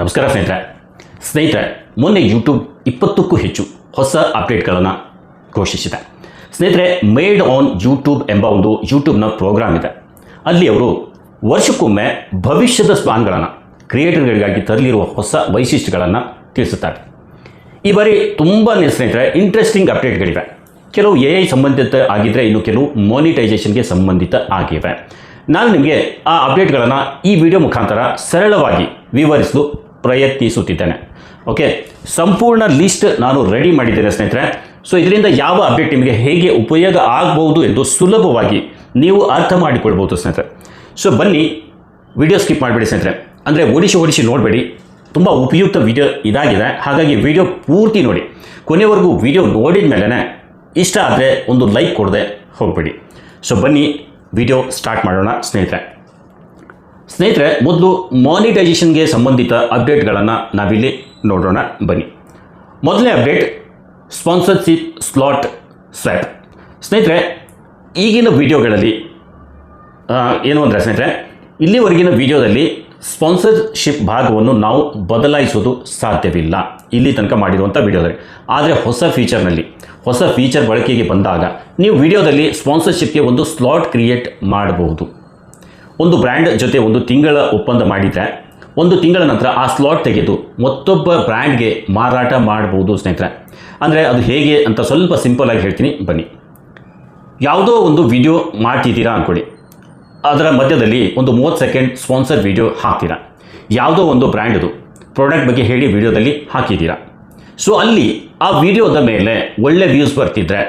ನಮಸ್ಕಾರ ಸ್ನೇಹಿತರೆ. ಸ್ನೇಹಿತರೆ, ಮೊನ್ನೆ ಯೂಟ್ಯೂಬ್ ಇಪ್ಪತ್ತಕ್ಕೂ ಹೆಚ್ಚು ಹೊಸ ಅಪ್ಡೇಟ್ಗಳನ್ನು ಘೋಷಿಸಿದೆ. ಸ್ನೇಹಿತರೆ ಮೇಡ್ ಆನ್ ಯೂಟ್ಯೂಬ್ ಎಂಬ ಒಂದು ಯೂಟ್ಯೂಬ್ನ ಪ್ರೋಗ್ರಾಮ್ ಇದೆ. ಅಲ್ಲಿ ಅವರು ವರ್ಷಕ್ಕೊಮ್ಮೆ ಭವಿಷ್ಯದ ಸ್ಪಾನ್ಗಳನ್ನು ಕ್ರಿಯೇಟರ್ಗಳಿಗಾಗಿ ತರಲಿರುವ ಹೊಸ ವೈಶಿಷ್ಟ್ಯಗಳನ್ನು ತಿಳಿಸುತ್ತಾರೆ. ಈ ಬಾರಿ ತುಂಬಾ ಸ್ನೇಹಿತರೆ ಇಂಟ್ರೆಸ್ಟಿಂಗ್ ಅಪ್ಡೇಟ್ಗಳಿವೆ ಕೆಲವು ಎ ಐ ಸಂಬಂಧಿತ ಆಗಿದ್ದರೆ ಇನ್ನು ಕೆಲವು ಮಾನಿಟೈಸೇಷನ್ಗೆ ಸಂಬಂಧಿತ ಆಗಿವೆ. ನಾನು ನಿಮಗೆ ಆ ಅಪ್ಡೇಟ್ಗಳನ್ನು ಈ ವಿಡಿಯೋ ಮುಖಾಂತರ ಸರಳವಾಗಿ ವಿವರಿಸಲು ಪ್ರಯತ್ನಿಸುತ್ತಿದ್ದೇನೆ. ಓಕೆ ಸಂಪೂರ್ಣ ಲಿಸ್ಟ್ ನಾನು ರೆಡಿ ಮಾಡಿದ್ದೇನೆ ಸ್ನೇಹಿತರೆ. ಸೊ ಇದರಿಂದ ಯಾವ ಅಪ್ಡೇಟ್ ನಿಮಗೆ ಹೇಗೆ ಉಪಯೋಗ ಆಗಬಹುದು ಎಂದು ಸುಲಭವಾಗಿ ನೀವು ಅರ್ಥ ಮಾಡಿಕೊಳ್ಬೋದು ಸ್ನೇಹಿತರೆ. ಸೊ ಬನ್ನಿ ವಿಡಿಯೋ ಸ್ಕಿಪ್ ಮಾಡಬೇಡಿ ಸ್ನೇಹಿತರೆ. ಅಂದರೆ ಓಡಿಸಿ ಓಡಿಸಿ ನೋಡಬೇಡಿ. ತುಂಬ ಉಪಯುಕ್ತ ವಿಡಿಯೋ ಇದಾಗಿದೆ. ಹಾಗಾಗಿ ವಿಡಿಯೋ ಪೂರ್ತಿ ನೋಡಿ. ಕೊನೆವರೆಗೂ ವಿಡಿಯೋ ನೋಡಿದ ಮೇಲೇ ಇಷ್ಟ ಆದರೆ ಒಂದು ಲೈಕ್ ಕೊಡದೆ ಹೋಗಬೇಡಿ. ಸೊ ಬನ್ನಿ ವಿಡಿಯೋ ಸ್ಟಾರ್ಟ್ ಮಾಡೋಣ ಸ್ನೇಹಿತರೆ. ಸ್ನೇಹಿತರೆ, ಮೊದಲು ಮಾನಿಟೈಸೇಷನ್ಗೆ ಸಂಬಂಧಿತ ಅಪ್ಡೇಟ್ಗಳನ್ನು ನಾವಿಲ್ಲಿ ನೋಡೋಣ, ಬನ್ನಿ. ಮೊದಲನೇ ಅಪ್ಡೇಟ್ ಸ್ಪಾನ್ಸರ್ಶಿಪ್ ಸ್ಲಾಟ್ ಸ್ವ್ಯಾಪ್ ಸ್ನೇಹಿತರೆ, ಈಗಿನ ವಿಡಿಯೋಗಳಲ್ಲಿ ಏನು ಅಂದರೆ ಸ್ನೇಹಿತರೆ, ಇಲ್ಲಿವರೆಗಿನ ವಿಡಿಯೋದಲ್ಲಿ ಸ್ಪಾನ್ಸರ್ಶಿಪ್ ಭಾಗವನ್ನು ನಾವು ಬದಲಾಯಿಸೋದು ಸಾಧ್ಯವಿಲ್ಲ. ಇಲ್ಲಿ ತನಕ ಮಾಡಿರುವಂಥ ವಿಡಿಯೋದಲ್ಲಿ ಆದರೆ ಹೊಸ ಫೀಚರ್ನಲ್ಲಿ ಹೊಸ ಫೀಚರ್ ಬಳಕೆಗೆ ಬಂದಾಗ, ನೀವು ವಿಡಿಯೋದಲ್ಲಿ ಸ್ಪಾನ್ಸರ್ಶಿಪ್ಗೆ ಒಂದು ಸ್ಲಾಟ್ ಕ್ರಿಯೇಟ್ ಮಾಡಬಹುದು. ಒಂದು ಬ್ರ್ಯಾಂಡ್ ಜೊತೆ ಒಂದು ತಿಂಗಳ ಒಪ್ಪಂದ ಮಾಡಿದರೆ, ಒಂದು ತಿಂಗಳ ನಂತರ ಆ ಸ್ಲಾಟ್ ತೆಗೆದು ಮತ್ತೊಬ್ಬ ಬ್ರ್ಯಾಂಡ್ಗೆ ಮಾರಾಟ ಮಾಡಬಹುದು ಸ್ನೇಹಿತರೆ. ಅಂದರೆ ಅದು ಹೇಗೆ ಅಂತ ಸ್ವಲ್ಪ ಸಿಂಪಲಾಗಿ ಹೇಳ್ತೀನಿ, ಬನ್ನಿ. ಯಾವುದೋ ಒಂದು ವಿಡಿಯೋ ಮಾಡ್ತಿದ್ದೀರಾ ಅಂದ್ಕೊಳ್ಳಿ ಅದರ ಮಧ್ಯದಲ್ಲಿ ಒಂದು ಮೂವತ್ತು ಸೆಕೆಂಡ್ ಸ್ಪಾನ್ಸರ್ ವಿಡಿಯೋ ಹಾಕ್ತೀರಾ. ಯಾವುದೋ ಒಂದು ಬ್ರ್ಯಾಂಡ್ದು ಪ್ರಾಡಕ್ಟ್ ಬಗ್ಗೆ ಹೇಳಿ ವಿಡಿಯೋದಲ್ಲಿ ಹಾಕಿದ್ದೀರಾ. ಸೊ ಅಲ್ಲಿ ಆ ವಿಡಿಯೋದ ಮೇಲೆ ಒಳ್ಳೆ ವ್ಯೂಸ್ ಬರ್ತಿದ್ರೆ,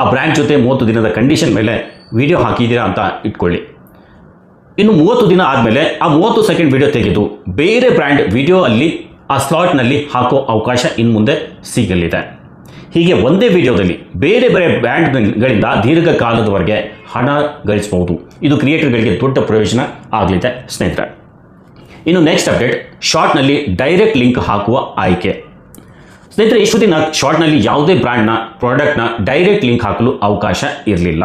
ಆ ಬ್ರ್ಯಾಂಡ್ ಜೊತೆ ಮೂವತ್ತು ದಿನದ ಕಂಡೀಷನ್ ಮೇಲೆ ವಿಡಿಯೋ ಹಾಕಿದ್ದೀರಾ ಅಂತ ಇಟ್ಕೊಳ್ಳಿ. ಇನ್ನು ಮೂವತ್ತು ದಿನ ಆದಮೇಲೆ ಆ ಮೂವತ್ತು ಸೆಕೆಂಡ್ ವಿಡಿಯೋ ತೆಗೆದು ಬೇರೆ ಬ್ರ್ಯಾಂಡ್ ವಿಡಿಯೋ ಅಲ್ಲಿ ಆ ಸ್ಲಾಟ್ನಲ್ಲಿ ಹಾಕೋ ಅವಕಾಶ ಇನ್ನು ಮುಂದೆ ಸಿಗಲಿದೆ. ಹೀಗೆ ಒಂದೇ ವಿಡಿಯೋದಲ್ಲಿ ಬೇರೆ ಬೇರೆ ಬ್ರ್ಯಾಂಡ್ಗಳಿಂದ ದೀರ್ಘಕಾಲದವರೆಗೆ ಹಣ ಗಳಿಸಬಹುದು. ಇದು ಕ್ರಿಯೇಟರ್ಗಳಿಗೆ ದೊಡ್ಡ ಪ್ರಯೋಜನ ಆಗಲಿದೆ, ಸ್ನೇಹಿತರೆ. ಇನ್ನು ನೆಕ್ಸ್ಟ್ ಅಪ್ಡೇಟ್ ಶಾರ್ಟ್ನಲ್ಲಿ ಡೈರೆಕ್ಟ್ ಲಿಂಕ್ ಹಾಕುವ ಆಯ್ಕೆ. ಸ್ನೇಹಿತರೆ, ಇಷ್ಟು ದಿನ ಶಾರ್ಟ್ನಲ್ಲಿ ಯಾವುದೇ ಬ್ರ್ಯಾಂಡ್ನ ಪ್ರಾಡಕ್ಟ್ನ ಡೈರೆಕ್ಟ್ ಲಿಂಕ್ ಹಾಕಲು ಅವಕಾಶ ಇರಲಿಲ್ಲ.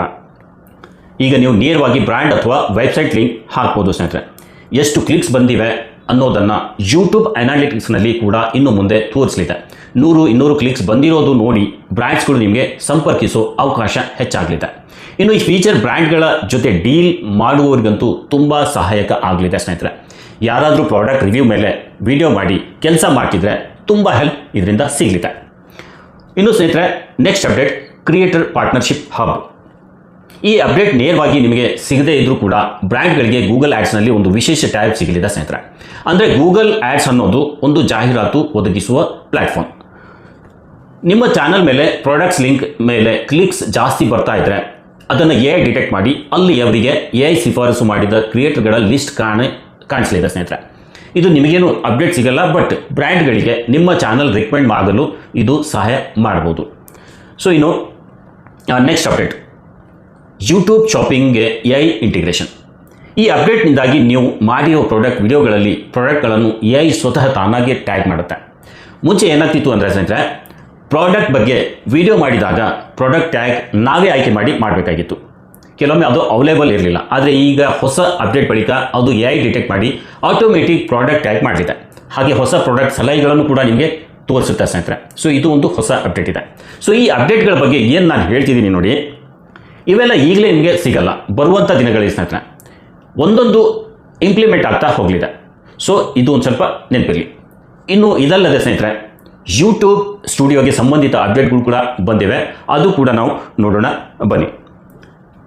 ಈಗ ನೀವು ನೇರವಾಗಿ ಬ್ರ್ಯಾಂಡ್ ಅಥವಾ ವೆಬ್ಸೈಟ್ ಲಿಂಕ್ ಹಾಕ್ಬೋದು ಸ್ನೇಹಿತರೆ. ಎಷ್ಟು ಕ್ಲಿಕ್ಸ್ ಬಂದಿವೆ ಅನ್ನೋದನ್ನು ಯೂಟ್ಯೂಬ್ ಅನಾಲಿಟಿಕ್ಸ್ನಲ್ಲಿ ಕೂಡ ಇನ್ನು ಮುಂದೆ ತೋರಿಸಲಿದೆ. ನೂರು, ಇನ್ನೂರು ಕ್ಲಿಕ್ಸ್ ಬಂದಿರೋದು ನೋಡಿ ಬ್ರ್ಯಾಂಡ್ಸ್ಗಳು ನಿಮಗೆ ಸಂಪರ್ಕಿಸೋ ಅವಕಾಶ ಹೆಚ್ಚಾಗಲಿದೆ. ಇನ್ನು ಈ ಫೀಚರ್ ಬ್ರ್ಯಾಂಡ್ಗಳ ಜೊತೆ ಡೀಲ್ ಮಾಡುವವರಿಗಂತೂ ತುಂಬ ಸಹಾಯಕ ಆಗಲಿದೆ ಸ್ನೇಹಿತರೆ. ಯಾರಾದರೂ ಪ್ರಾಡಕ್ಟ್ ರಿವ್ಯೂ ಮೇಲೆ ವಿಡಿಯೋ ಮಾಡಿ ಕೆಲಸ ಮಾಡ್ತಿದ್ರೆ ತುಂಬ ಹೆಲ್ಪ್ ಇದರಿಂದ ಸಿಗಲಿದೆ. ಇನ್ನು ಸ್ನೇಹಿತರೆ, next update, creator partnership hub. ಈ ಅಪ್ಡೇಟ್ ನೇರವಾಗಿ ನಿಮಗೆ ಸಿಗದೇ ಇದ್ರೂ ಕೂಡ ಬ್ರ್ಯಾಂಡ್ಗಳಿಗೆ ಗೂಗಲ್ ಆ್ಯಡ್ಸ್ನಲ್ಲಿ ಒಂದು ವಿಶೇಷ ಟ್ಯಾಬ್ ಸಿಗಲಿದೆ ಸ್ನೇಹಿತರೆ. ಅಂದರೆ ಗೂಗಲ್ ಆ್ಯಡ್ಸ್ ಅನ್ನೋದು ಒಂದು ಜಾಹೀರಾತು ಒದಗಿಸುವ ಪ್ಲ್ಯಾಟ್ಫಾರ್ಮ್ ನಿಮ್ಮ ಚಾನಲ್ ಮೇಲೆ ಪ್ರಾಡಕ್ಟ್ಸ್ ಲಿಂಕ್ ಮೇಲೆ ಕ್ಲಿಕ್ಸ್ ಜಾಸ್ತಿ ಬರ್ತಾ ಇದ್ದರೆ ಅದನ್ನು ಎ ಐ ಡಿಟೆಕ್ಟ್ ಮಾಡಿ ಅಲ್ಲಿ ಅವರಿಗೆ ಎ ಐ ಶಿಫಾರಸು ಮಾಡಿದ ಕ್ರಿಯೇಟರ್ಗಳ ಲಿಸ್ಟ್ ಕಾಣೆ, ಕಾಣಿಸಲಿದೆ ಸ್ನೇಹಿತರೆ. ಇದು ನಿಮಗೇನು ಅಪ್ಡೇಟ್ ಸಿಗಲ್ಲ, ಬಟ್ ಬ್ರ್ಯಾಂಡ್ಗಳಿಗೆ ನಿಮ್ಮ ಚಾನಲ್ ರಿಕಮೆಂಡ್ ಮಾಡಲು ಇದು ಸಹಾಯ ಮಾಡ್ಬೋದು ಸೊ ಇನ್ನು ನೆಕ್ಸ್ಟ್ ಅಪ್ಡೇಟ್. ಯೂಟ್ಯೂಬ್ ಶಾಪಿಂಗ್ಗೆ ಎ ಐ ಇಂಟಿಗ್ರೇಷನ್ ಈ ಅಪ್ಡೇಟ್ನಿಂದಾಗಿ ನೀವು ಮಾಡಿರೋ ಪ್ರಾಡಕ್ಟ್ ವಿಡಿಯೋಗಳಲ್ಲಿ ಪ್ರಾಡಕ್ಟ್ಗಳನ್ನು ಎ ಐ ಸ್ವತಃ ತಾನಾಗೆ ಟ್ಯಾಗ್ ಮಾಡುತ್ತೆ. ಮುಂಚೆ ಏನಾಗ್ತಿತ್ತು ಅಂದರೆ ಸ್ನೇಹಿತರೆ ಪ್ರಾಡಕ್ಟ್ ಬಗ್ಗೆ ವಿಡಿಯೋ ಮಾಡಿದಾಗ ಪ್ರಾಡಕ್ಟ್ ಟ್ಯಾಗ್ ನಾವೇ ಆಯ್ಕೆ ಮಾಡಿ ಮಾಡಬೇಕಾಗಿತ್ತು. ಕೆಲವೊಮ್ಮೆ ಅದು ಅವೈಲೇಬಲ್ ಇರಲಿಲ್ಲ. ಆದರೆ ಈಗ ಹೊಸ ಅಪ್ಡೇಟ್ ಬಳಿಕ ಅದು ಎ ಐ ಡಿಟೆಕ್ಟ್ ಮಾಡಿ ಆಟೋಮೆಟಿಕ್ ಪ್ರಾಡಕ್ಟ್ ಟ್ಯಾಗ್ ಮಾಡಿದೆ ಹಾಗೆ ಹೊಸ ಪ್ರಾಡಕ್ಟ್ ಸಲಹೆಗಳನ್ನು ಕೂಡ ನಿಮಗೆ ತೋರಿಸುತ್ತೆ ಸ್ನೇಹಿತರೆ. ಸೊ ಇದು ಒಂದು ಹೊಸ ಅಪ್ಡೇಟ್ ಇದೆ. ಸೊ ಈ ಅಪ್ಡೇಟ್ಗಳ ಬಗ್ಗೆ ಏನು ನಾನು ಹೇಳ್ತಿದ್ದೀನಿ ನೋಡಿ ಇವೆಲ್ಲ ಈಗಲೇ ನಿಮಗೆ ಸಿಗಲ್ಲ. ಬರುವಂಥ ದಿನಗಳಲ್ಲಿ ಸ್ನೇಹಿತರೆ, ಒಂದೊಂದು ಇಂಪ್ಲಿಮೆಂಟ್ ಆಗ್ತಾ ಹೋಗಲಿದೆ. ಸೊ ಇದು ಒಂದು ಸ್ವಲ್ಪ ನೆನಪಿರಲಿ. ಇನ್ನು ಇದಲ್ಲದೆ ಸ್ನೇಹಿತರೆ ಯೂಟ್ಯೂಬ್ ಸ್ಟುಡಿಯೋಗೆ ಸಂಬಂಧಿತ ಅಪ್ಡೇಟ್ಗಳು ಕೂಡ ಬಂದಿವೆ. ಅದು ಕೂಡ ನಾವು ನೋಡೋಣ. ಬನ್ನಿ.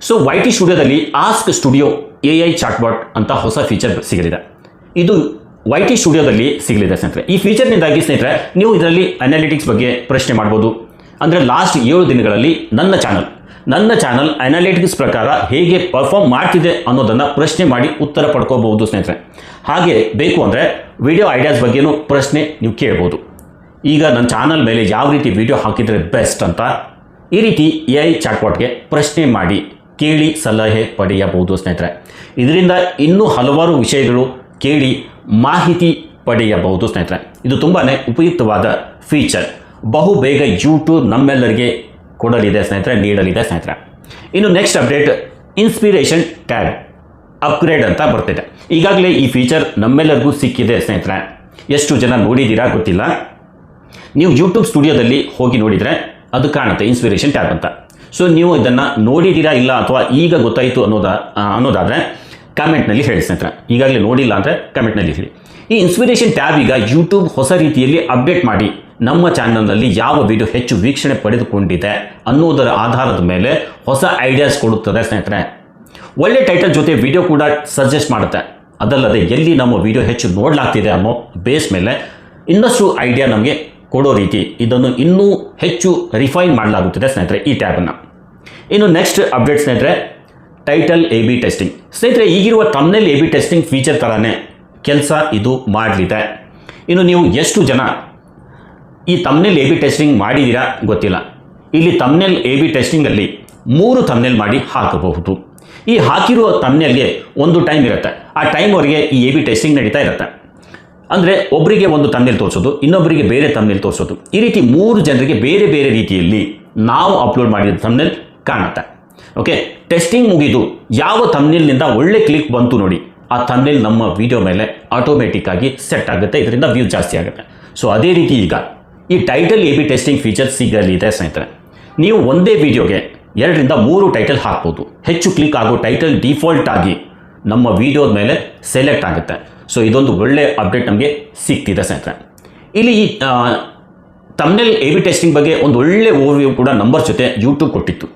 ಸೊ ವೈ ಟಿ ಸ್ಟುಡಿಯೋದಲ್ಲಿ ask studio A I chatbot ಅಂತ ಹೊಸ ಫೀಚರ್ ಸಿಗಲಿದೆ. ಇದು ವೈ ಟಿ ಸ್ಟುಡಿಯೋದಲ್ಲಿ ಸಿಗಲಿದೆ ಸ್ನೇಹಿತರೆ. ಈ ಫೀಚರ್ನಿಂದಾಗಿ ಸ್ನೇಹಿತರೆ, ನೀವು ಇದರಲ್ಲಿ ಅನಾಲಿಟಿಕ್ಸ್ ಬಗ್ಗೆ ಪ್ರಶ್ನೆ ಮಾಡ್ಬೋದು. ಅಂದರೆ ಲಾಸ್ಟ್ ಏಳು ದಿನಗಳಲ್ಲಿ ನನ್ನ ಚಾನಲ್ ನನ್ನ ಚಾನಲ್ ಅನಾಲಿಟಿಕ್ಸ್ ಪ್ರಕಾರ ಹೇಗೆ ಪರ್ಫಾರ್ಮ್ ಮಾಡ್ತಿದೆ ಅನ್ನೋದನ್ನು ಪ್ರಶ್ನೆ ಮಾಡಿ ಉತ್ತರ ಪಡ್ಕೋಬಹುದು ಸ್ನೇಹಿತರೆ. ಹಾಗೆ ಬೇಕು ಅಂದರೆ ವಿಡಿಯೋ ಐಡಿಯಾಸ್ ಬಗ್ಗೆನೂ ಪ್ರಶ್ನೆ ನೀವು ಕೇಳ್ಬೋದು. ಈಗ ನನ್ನ ಚಾನಲ್ ಮೇಲೆ ಯಾವ ರೀತಿ ವಿಡಿಯೋ ಹಾಕಿದರೆ ಬೆಸ್ಟ್ ಅಂತ ಈ ರೀತಿ ಎ ಐ ಚಾಟ್ಪಾಟ್ಗೆ ಪ್ರಶ್ನೆ ಮಾಡಿ, ಕೇಳಿ ಸಲಹೆ ಪಡೆಯಬಹುದು ಸ್ನೇಹಿತರೆ. ಇದರಿಂದ ಇನ್ನೂ ಹಲವಾರು ವಿಷಯಗಳು ಕೇಳಿ ಮಾಹಿತಿ ಪಡೆಯಬಹುದು ಸ್ನೇಹಿತರೆ. ಇದು ತುಂಬಾ ಉಪಯುಕ್ತವಾದ ಫೀಚರ್ ಬಹು ಬೇಗ ಯೂಟ್ಯೂಬ್ ನಮ್ಮೆಲ್ಲರಿಗೆ ಕೊಡಲಿದೆ ಸ್ನೇಹಿತರೆ, ನೀಡಲಿದೆ ಸ್ನೇಹಿತರೆ. ಇನ್ನು next update inspiration tab upgrade ಅಂತ ಬರ್ತಿದೆ. ಈಗಾಗಲೇ ಈ ಫೀಚರ್ ನಮ್ಮೆಲ್ಲರಿಗೂ ಸಿಕ್ಕಿದೆ ಸ್ನೇಹಿತರೆ. ಎಷ್ಟು ಜನ ನೋಡಿದ್ದೀರಾ ಗೊತ್ತಿಲ್ಲ. ನೀವು ಯೂಟ್ಯೂಬ್ ಸ್ಟುಡಿಯೋದಲ್ಲಿ ಹೋಗಿ ನೋಡಿದರೆ ಅದು ಕಾಣುತ್ತೆ ಇನ್ಸ್ಪಿರೇಷನ್ ಟ್ಯಾಬ್ ಅಂತ. ಸೊ ನೀವು ಇದನ್ನು ನೋಡಿದ್ದೀರಾ ಇಲ್ಲ ಅಥವಾ ಈಗ ಗೊತ್ತಾಯಿತು ಅನ್ನೋದ ಅನ್ನೋದಾದರೆ ಕಾಮೆಂಟ್ನಲ್ಲಿ ಹೇಳಿ ಸ್ನೇಹಿತರೆ. ಈಗಾಗಲೇ ನೋಡಿಲ್ಲ ಅಂದರೆ ಕಮೆಂಟ್ನಲ್ಲಿ ಹೇಳಿ. ಈ ಇನ್ಸ್ಪಿರೇಷನ್ ಟ್ಯಾಬ್ ಈಗ ಯೂಟ್ಯೂಬ್ ಹೊಸ ರೀತಿಯಲ್ಲಿ ಅಪ್ಡೇಟ್ ಮಾಡಿ ನಮ್ಮ ಚಾನಲ್ನಲ್ಲಿ ಯಾವ ವಿಡಿಯೋ ಹೆಚ್ಚು ವೀಕ್ಷಣೆ ಪಡೆದುಕೊಂಡಿದೆ ಅನ್ನೋದರ ಆಧಾರದ ಮೇಲೆ ಹೊಸ ಐಡಿಯಾಸ್ ಕೊಡುತ್ತದೆ ಸ್ನೇಹಿತರೆ. ಒಳ್ಳೆ ಟೈಟಲ್ ಜೊತೆ ವಿಡಿಯೋ ಕೂಡ ಸಜೆಸ್ಟ್ ಮಾಡುತ್ತೆ. ಅದಲ್ಲದೆ ಎಲ್ಲಿ ನಮ್ಮ ವಿಡಿಯೋ ಹೆಚ್ಚು ನೋಡಲಾಗ್ತಿದೆ ಅನ್ನೋ ಬೇಸ್ ಮೇಲೆ ಇನ್ನಷ್ಟು ಐಡಿಯಾ ನಮಗೆ ಕೊಡೋ ರೀತಿ ಇದನ್ನು ಇನ್ನೂ ಹೆಚ್ಚು ರಿಫೈನ್ ಮಾಡಲಾಗುತ್ತದೆ ಸ್ನೇಹಿತರೆ ಈ ಟ್ಯಾಬನ್ನು ಇನ್ನು ನೆಕ್ಸ್ಟ್ ಅಪ್ಡೇಟ್ ಸ್ನೇಹಿತರೆ ಟೈಟಲ್ ಎ ಬಿ ಟೆಸ್ಟಿಂಗ್ ಸ್ನೇಹಿತರೆ, ಈಗಿರುವ thumbnail A B testing feature ಥರನೇ ಕೆಲಸ ಇದು ಮಾಡಲಿದೆ. ಇನ್ನು ನೀವು ಎಷ್ಟು ಜನ ಈ ತಮ್ನೆಲ್ ಎ ಬಿ ಟೆಸ್ಟಿಂಗ್ ಮಾಡಿದ್ದೀರಾ ಗೊತ್ತಿಲ್ಲ. ಇಲ್ಲಿ ತಮ್ನೆಲ್ ಎ ಬಿ ಟೆಸ್ಟಿಂಗಲ್ಲಿ ಮೂರು ತಮ್ನೆಲ್ ಮಾಡಿ ಹಾಕಬಹುದು. ಈ ಹಾಕಿರುವ ತಮ್ನೆಲ್ಗೆ ಒಂದು ಟೈಮ್ ಇರುತ್ತೆ. ಆ ಟೈಮ್ವರೆಗೆ ಈ ಎ ಬಿ ಟೆಸ್ಟಿಂಗ್ ನಡೀತಾ ಇರುತ್ತೆ. ಅಂದರೆ ಒಬ್ಬರಿಗೆ ಒಂದು ತಮ್ನೆಲ್ ತೋರಿಸೋದು ಇನ್ನೊಬ್ಬರಿಗೆ ಬೇರೆ ತಮ್ನೆಲ್ ತೋರಿಸೋದು. ಈ ರೀತಿ ಮೂರು ಜನರಿಗೆ ಬೇರೆ ಬೇರೆ ರೀತಿಯಲ್ಲಿ ನಾವು ಅಪ್ಲೋಡ್ ಮಾಡಿದ ತಮ್ನೆಲ್ ಕಾಣುತ್ತೆ. ಓಕೆ ಟೆಸ್ಟಿಂಗ್ ಮುಗಿದು ಯಾವ ತಮ್ನೆಲ್ನಿಂದ ಒಳ್ಳೆ ಕ್ಲಿಕ್ ಬಂತು ನೋಡಿ, ಆ ತಮ್ನೆಲ್ ನಮ್ಮ ವಿಡಿಯೋ ಮೇಲೆ ಆಟೋಮೆಟಿಕ್ ಆಗಿ ಸೆಟ್ ಆಗುತ್ತೆ. ಇದರಿಂದ ವ್ಯೂ ಜಾಸ್ತಿ ಆಗುತ್ತೆ. ಸೊ ಅದೇ ರೀತಿ ಈಗ ಈ title A B testing feature ಸಿಗಲಿದೆ ಸ್ನೇಹಿತರೆ. ನೀವು ಒಂದೇ ವಿಡಿಯೋಗೆ ಎರಡರಿಂದ ಮೂರು ಟೈಟಲ್ ಹಾಕ್ಬೋದು. ಹೆಚ್ಚು ಕ್ಲಿಕ್ ಆಗೋ ಟೈಟಲ್ ಡಿಫಾಲ್ಟ್ ಆಗಿ ನಮ್ಮ ವಿಡಿಯೋದ ಮೇಲೆ ಸೆಲೆಕ್ಟ್ ಆಗುತ್ತೆ. ಸೊ ಇದೊಂದು ಒಳ್ಳೆ ಅಪ್ಡೇಟ್ ನಮಗೆ ಸಿಗ್ತಿದೆ ಸ್ನೇಹಿತರೆ. ಇಲ್ಲಿ ತಮ್ನೆಲ್ ಎ ಬಿ ಟೆಸ್ಟಿಂಗ್ ಬಗ್ಗೆ ಒಂದು ಒಳ್ಳೆ ಓವರ್ವ್ಯೂ ಕೂಡ ನಂಬರ್ ಜೊತೆ ಯೂಟ್ಯೂಬ್ ಕೊಟ್ಟಿತ್ತು.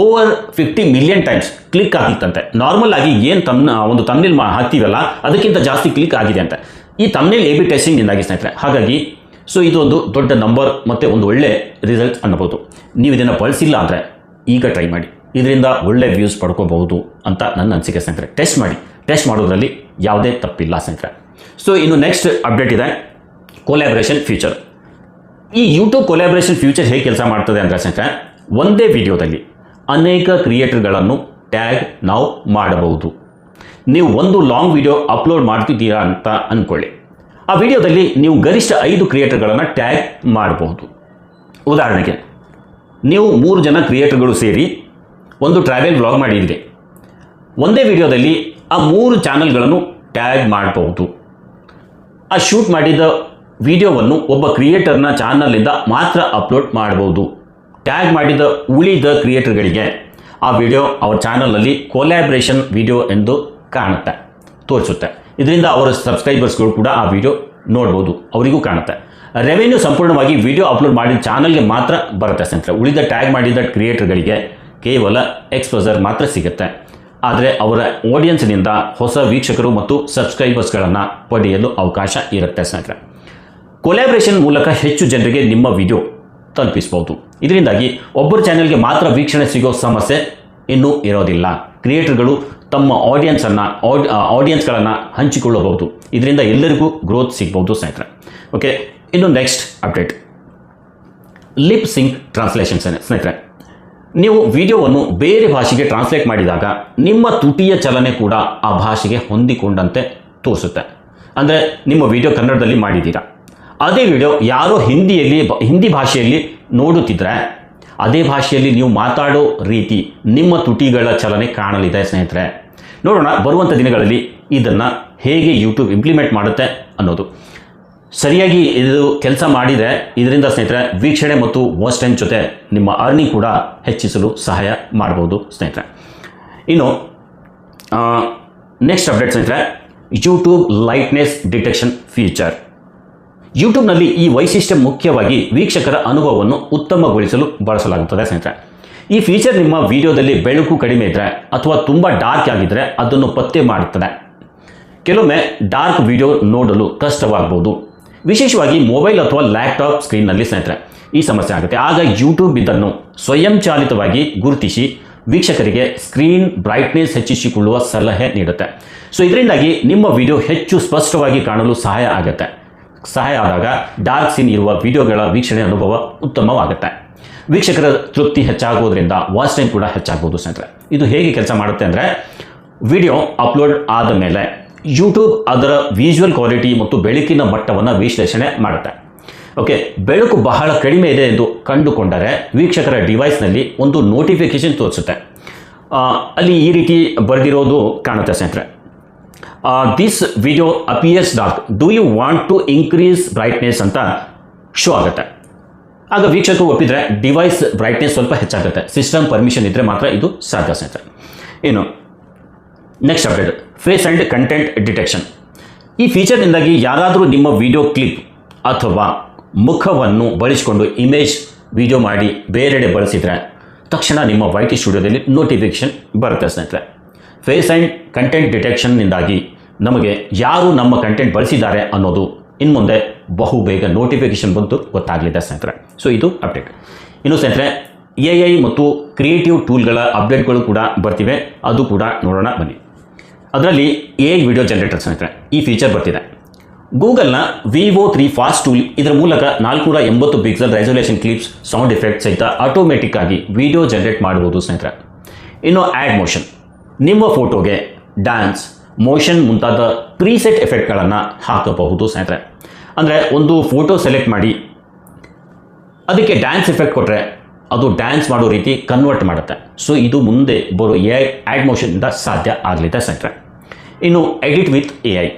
Over fifty million times click ಆಗಿತ್ತಂತೆ. Normal ಆಗಿ ಏನು ತಮ್ಮ ಒಂದು ತಮ್ನೆಲ್ ಹಾಕ್ತೀವಲ್ಲ, ಅದಕ್ಕಿಂತ ಜಾಸ್ತಿ ಕ್ಲಿಕ್ ಆಗಿದೆ ಅಂತ. ಈ ತಮ್ನೆಲ್ ಎ ಬಿ ಟೆಸ್ಟಿಂಗಿಂದಾಗಿ ಸ್ನೇಹಿತರೆ. ಹಾಗಾಗಿ ಸೊ ಇದೊಂದು ದೊಡ್ಡ ನಂಬರ್ ಮತ್ತು ಒಂದು ಒಳ್ಳೆ ರಿಸಲ್ಟ್ ಅನ್ನಬಹುದು. ನೀವು ಇದನ್ನು ಬಳಸಿಲ್ಲ ಅಂದರೆ ಈಗ ಟ್ರೈ ಮಾಡಿ. ಇದರಿಂದ ಒಳ್ಳೆ ವ್ಯೂಸ್ ಪಡ್ಕೋಬಹುದು ಅಂತ ನನ್ನ ಅನಿಸಿಕೆ ಸ್ನೇಹಿತರೆ. ಟೆಸ್ಟ್ ಮಾಡಿ. ಟೆಸ್ಟ್ ಮಾಡೋದ್ರಲ್ಲಿ ಯಾವುದೇ ತಪ್ಪಿಲ್ಲ ಸ್ನೇಹಿತರೆ. ಸೊ ಇನ್ನು ನೆಕ್ಸ್ಟ್ ಅಪ್ಡೇಟ್ ಇದೆ. ಕೊಲ್ಯಾಬ್ರೇಷನ್ ಫ್ಯೂಚರ್ ಈ ಯೂಟ್ಯೂಬ್ ಕೊಲ್ಯಾಬ್ರೇಷನ್ ಫ್ಯೂಚರ್ ಹೇಗೆ ಕೆಲಸ ಮಾಡ್ತದೆ ಅಂದರೆ ಸ್ನೇಹಿತರೆ, ಒಂದೇ ವಿಡಿಯೋದಲ್ಲಿ ಅನೇಕ ಕ್ರಿಯೇಟರ್ಗಳನ್ನು ಟ್ಯಾಗ್ ನಾವು ಮಾಡಬಹುದು. ನೀವು ಒಂದು ಲಾಂಗ್ ವಿಡಿಯೋ ಅಪ್ಲೋಡ್ ಮಾಡ್ತಿದ್ದೀರಾ ಅಂತ ಅಂದ್ಕೊಳ್ಳಿ ಆ ವಿಡಿಯೋದಲ್ಲಿ ನೀವು ಗರಿಷ್ಠ ಐದು ಕ್ರಿಯೇಟರ್ಗಳನ್ನು ಟ್ಯಾಗ್ ಮಾಡಬಹುದು. ಉದಾಹರಣೆಗೆ, ನೀವು ಮೂರು ಜನ ಕ್ರಿಯೇಟರ್ಗಳು ಸೇರಿ ಒಂದು ಟ್ರಾವೆಲ್ ವ್ಲಾಗ್ ಮಾಡಿದ್ದೀರಿ ಒಂದೇ ವಿಡಿಯೋದಲ್ಲಿ ಆ ಮೂರು ಚಾನಲ್ಗಳನ್ನು ಟ್ಯಾಗ್ ಮಾಡಬಹುದು. ಆ ಶೂಟ್ ಮಾಡಿದ ವಿಡಿಯೋವನ್ನು ಒಬ್ಬ ಕ್ರಿಯೇಟರ್ನ ಚಾನಲಿಂದ ಮಾತ್ರ ಅಪ್ಲೋಡ್ ಮಾಡಬಹುದು. ಟ್ಯಾಗ್ ಮಾಡಿದ ಉಳಿದ ಕ್ರಿಯೇಟರ್ಗಳಿಗೆ ಆ ವಿಡಿಯೋ ಅವ್ರ ಚಾನಲಲ್ಲಿ ಕೊಲ್ಯಾಬ್ರೇಷನ್ ವಿಡಿಯೋ ಎಂದು ಕಾಣುತ್ತೆ, ತೋರಿಸುತ್ತೆ. ಇದರಿಂದ ಅವರ ಸಬ್ಸ್ಕ್ರೈಬರ್ಸ್ಗಳು ಕೂಡ ಆ ವಿಡಿಯೋ ನೋಡ್ಬೋದು, ಅವರಿಗೂ ಕಾಣುತ್ತೆ. ರೆವೆನ್ಯೂ ಸಂಪೂರ್ಣವಾಗಿ ವಿಡಿಯೋ ಅಪ್ಲೋಡ್ ಮಾಡಿದ ಚಾನಲ್ಗೆ ಮಾತ್ರ ಬರುತ್ತೆ ಸ್ನೇಹಿತರೆ. ಉಳಿದ ಟ್ಯಾಗ್ ಮಾಡಿದ ಕ್ರಿಯೇಟರ್ಗಳಿಗೆ ಕೇವಲ ಎಕ್ಸ್ಪೋಸರ್ ಮಾತ್ರ ಸಿಗುತ್ತೆ. ಆದರೆ ಅವರ ಆಡಿಯನ್ಸ್ನಿಂದ ಹೊಸ ವೀಕ್ಷಕರು ಮತ್ತು ಸಬ್ಸ್ಕ್ರೈಬರ್ಸ್ಗಳನ್ನು ಪಡೆಯಲು ಅವಕಾಶ ಇರುತ್ತೆ ಸ್ನೇಹಿತರೆ. ಕೊಲ್ಯಾಬ್ರೇಷನ್ ಮೂಲಕ ಹೆಚ್ಚು ಜನರಿಗೆ ನಿಮ್ಮ ವಿಡಿಯೋ ತಲುಪಿಸ್ಬೋದು. ಇದರಿಂದಾಗಿ ಒಬ್ಬರ ಚಾನಲ್ಗೆ ಮಾತ್ರ ವೀಕ್ಷಣೆ ಸಿಗೋ ಸಮಸ್ಯೆ ಇನ್ನೂ ಇರೋದಿಲ್ಲ. ಕ್ರಿಯೇಟರ್ಗಳು ತಮ್ಮ ಆಡಿಯನ್ಸನ್ನು ಆಡ್ ಆಡಿಯನ್ಸ್ಗಳನ್ನು ಹಂಚಿಕೊಳ್ಳಬಹುದು. ಇದರಿಂದ ಎಲ್ಲರಿಗೂ ಗ್ರೋತ್ ಸಿಗ್ಬೋದು ಸ್ನೇಹಿತರೆ. ಓಕೆ ಇನ್ನು next update lip sync translation ಸ್ನೇಹಿತರೆ. ನೀವು ವಿಡಿಯೋವನ್ನು ಬೇರೆ ಭಾಷೆಗೆ ಟ್ರಾನ್ಸ್ಲೇಟ್ ಮಾಡಿದಾಗ ನಿಮ್ಮ ತುಟಿಯ ಚಲನೆ ಕೂಡ ಆ ಭಾಷೆಗೆ ಹೊಂದಿಕೊಂಡಂತೆ ತೋರಿಸುತ್ತೆ. ಅಂದರೆ ನಿಮ್ಮ ವಿಡಿಯೋ ಕನ್ನಡದಲ್ಲಿ ಮಾಡಿದ್ದೀರಾ. ಅದೇ ವಿಡಿಯೋ ಯಾರೋ ಹಿಂದಿಯಲ್ಲಿ, ಹಿಂದಿ ಭಾಷೆಯಲ್ಲಿ ನೋಡುತ್ತಿದ್ದರೆ ಅದೇ ಭಾಷೆಯಲ್ಲಿ ನೀವು ಮಾತಾಡೋ ರೀತಿ ನಿಮ್ಮ ತುಟಿಗಳ ಚಲನೆ ಕಾಣಲಿದೆ ಸ್ನೇಹಿತರೆ. ನೋಡೋಣ ಬರುವಂಥ ದಿನಗಳಲ್ಲಿ ಇದನ್ನು ಹೇಗೆ ಯೂಟ್ಯೂಬ್ ಇಂಪ್ಲಿಮೆಂಟ್ ಮಾಡುತ್ತೆ ಅನ್ನೋದು. ಸರಿಯಾಗಿ ಇದು ಕೆಲಸ ಮಾಡಿದರೆ ಇದರಿಂದ ಸ್ನೇಹಿತರೆ ವೀಕ್ಷಣೆ ಮತ್ತು ವಾಚ್ ಟೈಮ್ ಜೊತೆ ನಿಮ್ಮ ಅರ್ನಿಂಗ್ ಕೂಡ ಹೆಚ್ಚಿಸಲು ಸಹಾಯ ಮಾಡ್ಬೋದು ಸ್ನೇಹಿತರೆ. ಇನ್ನು ನೆಕ್ಸ್ಟ್ ಅಪ್ಡೇಟ್ ಸ್ನೇಹಿತರೆ ಯೂಟ್ಯೂಬ್ ಲೈಟ್ನೆಸ್ ಡಿಟೆಕ್ಷನ್ ಫೀಚರ್ ಯೂಟ್ಯೂಬ್ನಲ್ಲಿ ಈ ವೈಶಿಷ್ಟ್ಯ ಮುಖ್ಯವಾಗಿ ವೀಕ್ಷಕರ ಅನುಭವವನ್ನು ಉತ್ತಮಗೊಳಿಸಲು ಬಳಸಲಾಗುತ್ತದೆ ಸ್ನೇಹಿತರೆ. ಈ ಫೀಚರ್ ನಿಮ್ಮ ವಿಡಿಯೋದಲ್ಲಿ ಬೆಳಕು ಕಡಿಮೆ ಇದ್ದರೆ ಅಥವಾ ತುಂಬ ಡಾರ್ಕ್ ಆಗಿದ್ದರೆ ಅದನ್ನು ಪತ್ತೆ ಮಾಡುತ್ತದೆ. ಕೆಲವೊಮ್ಮೆ ಡಾರ್ಕ್ ವಿಡಿಯೋ ನೋಡಲು ಕಷ್ಟವಾಗ್ಬೋದು. ವಿಶೇಷವಾಗಿ ಮೊಬೈಲ್ ಅಥವಾ ಲ್ಯಾಪ್ಟಾಪ್ ಸ್ಕ್ರೀನ್ನಲ್ಲಿ ಸ್ನೇಹಿತರೆ, ಈ ಸಮಸ್ಯೆ ಆಗುತ್ತೆ. ಆಗ ಯೂಟ್ಯೂಬ್ ಇದನ್ನು ಸ್ವಯಂಚಾಲಿತವಾಗಿ ಗುರುತಿಸಿ ವೀಕ್ಷಕರಿಗೆ ಸ್ಕ್ರೀನ್ ಬ್ರೈಟ್ನೆಸ್ ಹೆಚ್ಚಿಸಿಕೊಳ್ಳುವ ಸಲಹೆ ನೀಡುತ್ತೆ. ಸೊ ಇದರಿಂದಾಗಿ ನಿಮ್ಮ ವಿಡಿಯೋ ಹೆಚ್ಚು ಸ್ಪಷ್ಟವಾಗಿ ಕಾಣಲು ಸಹಾಯ ಆಗುತ್ತೆ. ಸಹಾಯ ಆದಾಗ ಡಾರ್ಕ್ ಸೀನ್ ಇರುವ ವಿಡಿಯೋಗಳ ವೀಕ್ಷಣೆ ಅನುಭವ ಉತ್ತಮವಾಗುತ್ತೆ. ವೀಕ್ಷಕರ ತೃಪ್ತಿ ಹೆಚ್ಚಾಗೋದ್ರಿಂದ ವಾಚ್ ಟೈಮ್ ಕೂಡ ಹೆಚ್ಚಾಗ್ಬೋದು ಸ್ನೇಹಿತರೆ. ಇದು ಹೇಗೆ ಕೆಲಸ ಮಾಡುತ್ತೆ ಅಂದರೆ, ವಿಡಿಯೋ ಅಪ್ಲೋಡ್ ಆದ ಮೇಲೆ ಯೂಟ್ಯೂಬ್ ಅದರ ವಿಜುವಲ್ ಕ್ವಾಲಿಟಿ ಮತ್ತು ಬೆಳಕಿನ ಮಟ್ಟವನ್ನು ವಿಶ್ಲೇಷಣೆ ಮಾಡುತ್ತೆ. ಓಕೆ ಬೆಳಕು ಬಹಳ ಕಡಿಮೆ ಇದೆ ಎಂದು ಕಂಡುಕೊಂಡರೆ ವೀಕ್ಷಕರ ಡಿವೈಸ್ನಲ್ಲಿ ಒಂದು ನೋಟಿಫಿಕೇಶನ್ ತೋರಿಸುತ್ತೆ. ಅಲ್ಲಿ ಈ ರೀತಿ ಬರೆದಿರೋದು ಕಾಣುತ್ತೆ ಸ್ನೇಹಿತರೆ. This video appears dark do you want to increase brightness ಅಂತ ಶೋ ಆಗುತ್ತೆ. ಆಗ ವೀಕ್ಷಕರು ಒಪ್ಪಿದ್ರೆ ಡಿವೈಸ್ ಬ್ರೈಟ್ನೆಸ್ ಸ್ವಲ್ಪ ಹೆಚ್ಚಾಗುತ್ತೆ. ಸಿಸ್ಟಮ್ ಪರ್ಮಿಷನ್ ಇದ್ದರೆ ಮಾತ್ರ ಇದು ಸಾಧ್ಯ ಸ್ನೇಹಿತರೆ ಇನ್ನು next update face and content detection ಈ ಫೀಚರ್ನಿಂದಾಗಿ ಯಾರಾದರೂ ನಿಮ್ಮ ವಿಡಿಯೋ ಕ್ಲಿಪ್ ಅಥವಾ ಮುಖವನ್ನು ಬಳಸಿಕೊಂಡು ಇಮೇಜ್ ವಿಡಿಯೋ ಮಾಡಿ ಬೇರೆಡೆ ಬಳಸಿದರೆ ತಕ್ಷಣ ನಿಮ್ಮ ವೈ ಟಿ ಸ್ಟುಡಿಯೋದಲ್ಲಿ ನೋಟಿಫಿಕೇಷನ್ ಬರುತ್ತೆ ಸ್ನೇಹಿತರೆ. ಫೇಸ್ ಆ್ಯಂಡ್ ಕಂಟೆಂಟ್ ಡಿಟೆಕ್ಷನ್ನಿಂದಾಗಿ ನಮಗೆ ಯಾರು ನಮ್ಮ ಕಂಟೆಂಟ್ ಬಳಸಿದ್ದಾರೆ ಅನ್ನೋದು ಇನ್ನು ಮುಂದೆ ಬಹು ಬೇಗ ನೋಟಿಫಿಕೇಷನ್ ಬಂತು, ಗೊತ್ತಾಗಲಿದೆ ಸ್ನೇಹಿತರೆ. ಸೊ ಇದು ಅಪ್ಡೇಟ್ ಇನ್ನು ಸ್ನೇಹಿತರೆ ಎ ಐ ಮತ್ತು ಕ್ರಿಯೇಟಿವ್ ಟೂಲ್ಗಳ ಅಪ್ಡೇಟ್ಗಳು ಕೂಡ ಬರ್ತಿವೆ. ಅದು ಕೂಡ ನೋಡೋಣ, ಬನ್ನಿ. ಅದರಲ್ಲಿ ಎ ಐ ವಿಡಿಯೋ ಜನರೇಟರ್ ಸ್ನೇಹಿತರೆ, ಈ ಫೀಚರ್ ಬರ್ತಿದೆ. ಗೂಗಲ್ನ ವಿವೋ ತ್ರೀ ಫಾಸ್ಟ್ ಟೂಲ್ ಇದರ ಮೂಲಕ ನಾಲ್ಕುನೂರ ಎಂಬತ್ತು pixel resolution clips sound effect ಸಹಿತ ಆಟೋಮೆಟಿಕ್ ಆಗಿ ವಿಡಿಯೋ ಜನರೇಟ್ ಮಾಡಬಹುದು ಸ್ನೇಹಿತರೆ. ಇನ್ನು ಆ್ಯಡ್ ಮೋಷನ್ ನಿಮ್ಮ ಫೋಟೋಗೆ ಡ್ಯಾನ್ಸ್ ಮೋಷನ್ ಮುಂತಾದ ಪ್ರೀಸೆಟ್ ಎಫೆಕ್ಟ್ಗಳನ್ನು ಹಾಕಬಹುದು ಸ್ನೇಹಿತರೆ. ಅಂದರೆ ಒಂದು ಫೋಟೋ ಸೆಲೆಕ್ಟ್ ಮಾಡಿ, ಅದಕ್ಕೆ ಡ್ಯಾನ್ಸ್ ಎಫೆಕ್ಟ್ ಕೊಟ್ಟರೆ ಅದು ಡ್ಯಾನ್ಸ್ ಮಾಡೋ ರೀತಿ ಕನ್ವರ್ಟ್ ಮಾಡುತ್ತೆ. ಸೊ ಇದು ಮುಂದೆ ಬರೋ ಎ ಐ ಆ್ಯಡ್ ಮೋಷನಿಂದ ಸಾಧ್ಯ ಆಗಲಿದೆ ಸ್ನೇಹಿತರೆ ಇನ್ನು ಎಡಿಟ್ ವಿತ್ ಎ ಐ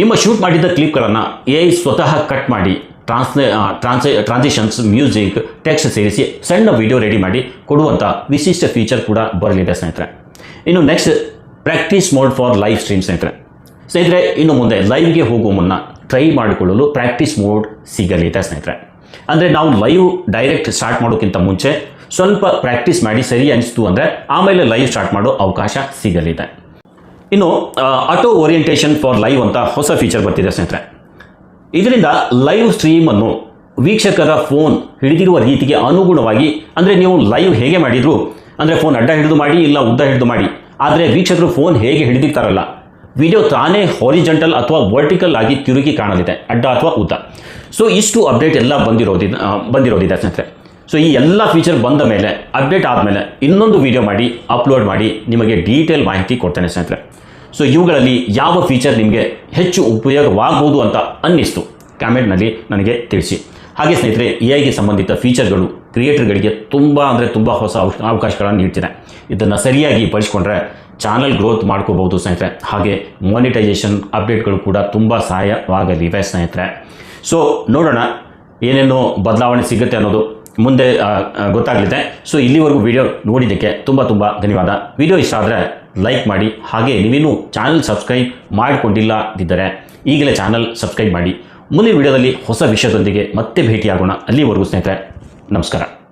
ನಿಮ್ಮ ಶೂಟ್ ಮಾಡಿದ್ದ ಕ್ಲಿಪ್ಗಳನ್ನು ಎ ಐ ಸ್ವತಃ ಕಟ್ ಮಾಡಿ trans trans transitions music text ಸೇರಿಸಿ ಸಣ್ಣ ವಿಡಿಯೋ ರೆಡಿ ಮಾಡಿ ಕೊಡುವಂಥ ವಿಶಿಷ್ಟ ಫೀಚರ್ ಕೂಡ ಬರಲಿದೆ ಸ್ನೇಹಿತರೆ ಇನ್ನು next practice mode for live stream ಸ್ನೇಹಿತರೆ ಸ್ನೇಹಿತರೆ ಇನ್ನು ಮುಂದೆ ಲೈವ್ಗೆ ಹೋಗುವ ಮುನ್ನ ಟ್ರೈ ಮಾಡಿಕೊಳ್ಳಲು ಪ್ರಾಕ್ಟೀಸ್ ಮೋಡ್ ಸಿಗಲಿದೆ ಸ್ನೇಹಿತರೆ. ಅಂದರೆ ನಾವು ಲೈವ್ ಡೈರೆಕ್ಟ್ ಸ್ಟಾರ್ಟ್ ಮಾಡೋಕ್ಕಿಂತ ಮುಂಚೆ ಸ್ವಲ್ಪ ಪ್ರಾಕ್ಟೀಸ್ ಮಾಡಿ ಸರಿ ಅನಿಸ್ತು ಅಂದರೆ ಆಮೇಲೆ ಲೈವ್ ಸ್ಟಾರ್ಟ್ ಮಾಡೋ ಅವಕಾಶ ಸಿಗಲಿದೆ ಇನ್ನು ಆಟೋ ಓರಿಯೆಂಟೇಷನ್ ಫಾರ್ ಲೈವ್ ಅಂತ ಹೊಸ ಫೀಚರ್ ಬರ್ತಿದೆ ಸ್ನೇಹಿತರೆ. ಇದರಿಂದ ಲೈವ್ ಸ್ಟ್ರೀಮನ್ನು ವೀಕ್ಷಕರ ಫೋನ್ ಹಿಡಿದಿರುವ ರೀತಿಗೆ ಅನುಗುಣವಾಗಿ, ಅಂದರೆ ನೀವು ಲೈವ್ ಹೇಗೆ ಮಾಡಿದ್ರು, ಅಂದರೆ ಫೋನ್ ಅಡ್ಡ ಹಿಡಿದು ಮಾಡಿ ಇಲ್ಲ ಉದ್ದ ಹಿಡಿದು ಮಾಡಿ, ಆದರೆ ವೀಕ್ಷಕರು ಫೋನ್ ಹೇಗೆ ಹಿಡಿದಿರ್ತಾರಲ್ಲ ವಿಡಿಯೋ ತಾನೇ ಹಾರಿಜೆಂಟಲ್ ಅಥವಾ ವರ್ಟಿಕಲ್ ಆಗಿ ತಿರುಗಿ ಕಾಣಲಿದೆ, ಅಡ್ಡ ಅಥವಾ ಉದ್ದ. ಸೊ ಇಷ್ಟು ಅಪ್ಡೇಟ್ ಎಲ್ಲ ಬಂದಿರೋದಿದೆ ಬಂದಿರೋದಿದೆ ಸ್ನೇಹಿತರೆ. ಸೊ ಈ ಎಲ್ಲ ಫೀಚರ್ ಬಂದ ಮೇಲೆ ಅಪ್ಡೇಟ್ ಆದಮೇಲೆ ಇನ್ನೊಂದು ವಿಡಿಯೋ ಮಾಡಿ ಅಪ್ಲೋಡ್ ಮಾಡಿ ನಿಮಗೆ ಡೀಟೇಲ್ ಮಾಹಿತಿ ಕೊಡ್ತೇನೆ ಸ್ನೇಹಿತರೆ. ಸೊ ಇವುಗಳಲ್ಲಿ ಯಾವ ಫೀಚರ್ ನಿಮಗೆ ಹೆಚ್ಚು ಉಪಯೋಗವಾಗಬಹುದು ಅಂತ ಅನ್ನಿಸ್ತು ಕಾಮೆಂಟ್ನಲ್ಲಿ ನನಗೆ ತಿಳಿಸಿ. ಹಾಗೆ ಸ್ನೇಹಿತರೆ ಎ ಐಗೆ ಸಂಬಂಧಿತ ಫೀಚರ್ಗಳು ಕ್ರಿಯೇಟರ್ಗಳಿಗೆ ತುಂಬ ಅಂದರೆ ತುಂಬ ಹೊಸ ಅವಕಾಶ- ಅವಕಾಶಗಳನ್ನು ನೀಡ್ತಿದೆ. ಇದನ್ನು ಸರಿಯಾಗಿ ಬಳಸ್ಕೊಂಡ್ರೆ ಚಾನಲ್ ಗ್ರೋತ್ ಮಾಡ್ಕೋಬಹುದು ಸ್ನೇಹಿತರೆ. ಹಾಗೆ ಮಾನಿಟೈಸೇಷನ್ ಅಪ್ಡೇಟ್ಗಳು ಕೂಡ ತುಂಬ ಸಹಾಯವಾಗಲಿವೆ ಸ್ನೇಹಿತರೆ. ಸೊ ನೋಡೋಣ ಏನೇನು ಬದಲಾವಣೆ ಸಿಗುತ್ತೆ ಅನ್ನೋದು ಮುಂದೆ ಗೊತ್ತಾಗಲಿದೆ. ಸೊ ಇಲ್ಲಿವರೆಗೂ ವಿಡಿಯೋ ನೋಡಿದ್ದಕ್ಕೆ ತುಂಬ ತುಂಬ ಧನ್ಯವಾದ. ವಿಡಿಯೋ ಇಷ್ಟ ಆದರೆ ಲೈಕ್ ಮಾಡಿ. ಹಾಗೆ ನೀವೇನು ಚಾನಲ್ ಸಬ್ಸ್ಕ್ರೈಬ್ ಮಾಡಿಕೊಂಡಿಲ್ಲದಿದ್ದರೆ ಈಗಲೇ ಚಾನಲ್ ಸಬ್ಸ್ಕ್ರೈಬ್ ಮಾಡಿ. ಮುಂದಿನ ವಿಡಿಯೋದಲ್ಲಿ ಹೊಸ ವಿಷಯದೊಂದಿಗೆ ಮತ್ತೆ ಭೇಟಿಯಾಗೋಣ. ಅಲ್ಲಿವರೆಗೂ ಸ್ನೇಹಿತರೆ, ನಮಸ್ಕಾರ.